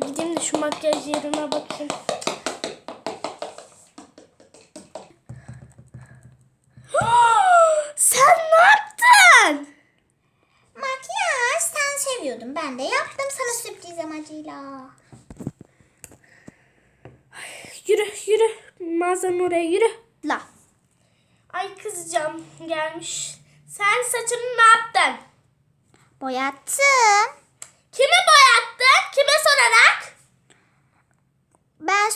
Gideyim de şu makyaj yerine bakayım. Sen ne yaptın? Makyaj sen seviyordun. Ben de yaptım sana sürpriz amacıyla. Yürü yürü. Mağazanın oraya yürü. La. Ay kızcağım gelmiş. Sen saçını ne yaptın? Boyattım. Kimi boyattın?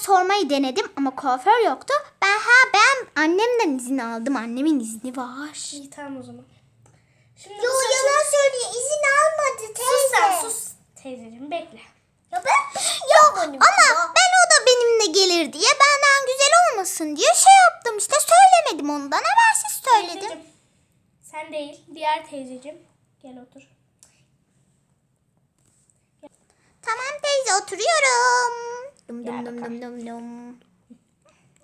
Sormayı denedim ama kuaför yoktu. Ben ha ben annemden izin aldım. Annemin izni var. İyi tamam o zaman. Şimdi Yo bu saçını- yalan söylüyor. İzin almadı teyze. Sus sen sus. Teyzeciğim bekle. Ya ben Yok ama ben o da benimle gelir diye benden güzel olmasın diye şey yaptım işte söylemedim ondan habersiz söyledim. Teyzeciğim. Sen değil. Diğer teyzeciğim. Gel otur. Tamam teyze oturuyorum. Dum dum dum dum dum dum.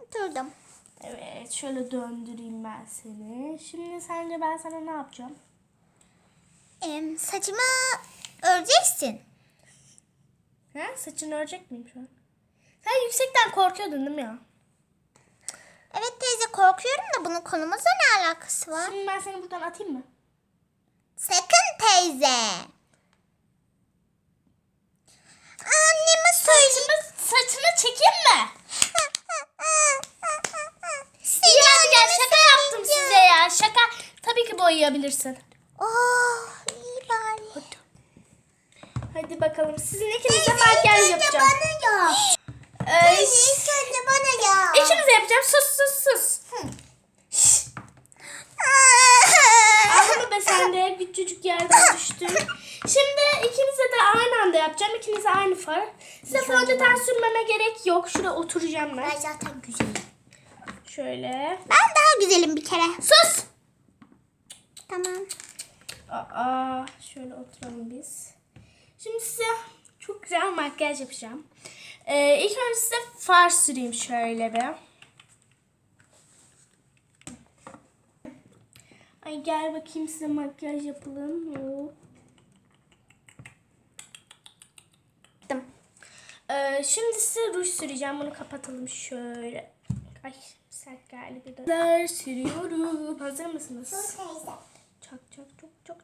Oturdum. Evet şöyle döndüreyim ben seni. Şimdi sence ben sana ne yapacağım? Em, saçımı öreceksin. Ha? Saçını örecek miyim şu an? Sen yüksekten korkuyordun değil mi ya? Evet teyze korkuyorum da bunun konumuzla ne alakası var? Şimdi ben seni buradan atayım mı? Sakın teyze. Anneme söyle. Saçını, saçını çekeyim mi? Seni İyi hadi gel anneme şaka yaptım söyleyeceğim. size ya. Şaka. Tabii ki boyayabilirsin. Oh iyi bari. Hadi bakalım. Sizin ikinize makyaj yapacağım. bana yap. Ee, İlk önce bana yap. ikinize yapacağım. Sus sus sus. Ağlama be sen de küçücük yerden düştün. Şimdi ikinize de aynı anda yapacağım. İkinize aynı far. Size önce fondöten sürmeme gerek yok. Şurada oturacağım ben. Ben zaten güzelim. Şöyle. Ben daha güzelim bir kere. Sus! Tamam. Aa, şöyle oturalım biz. Şimdi size çok güzel makyaj yapacağım. Ee, ilk önce size far süreyim şöyle bir. Ay gel bakayım size makyaj yapalım. Yaptım. Ee, şimdi size ruj süreceğim. Bunu kapatalım şöyle. Ay sert geldi bir de. Sürüyorum. Hazır mısınız? teyze. Çok çok çok çok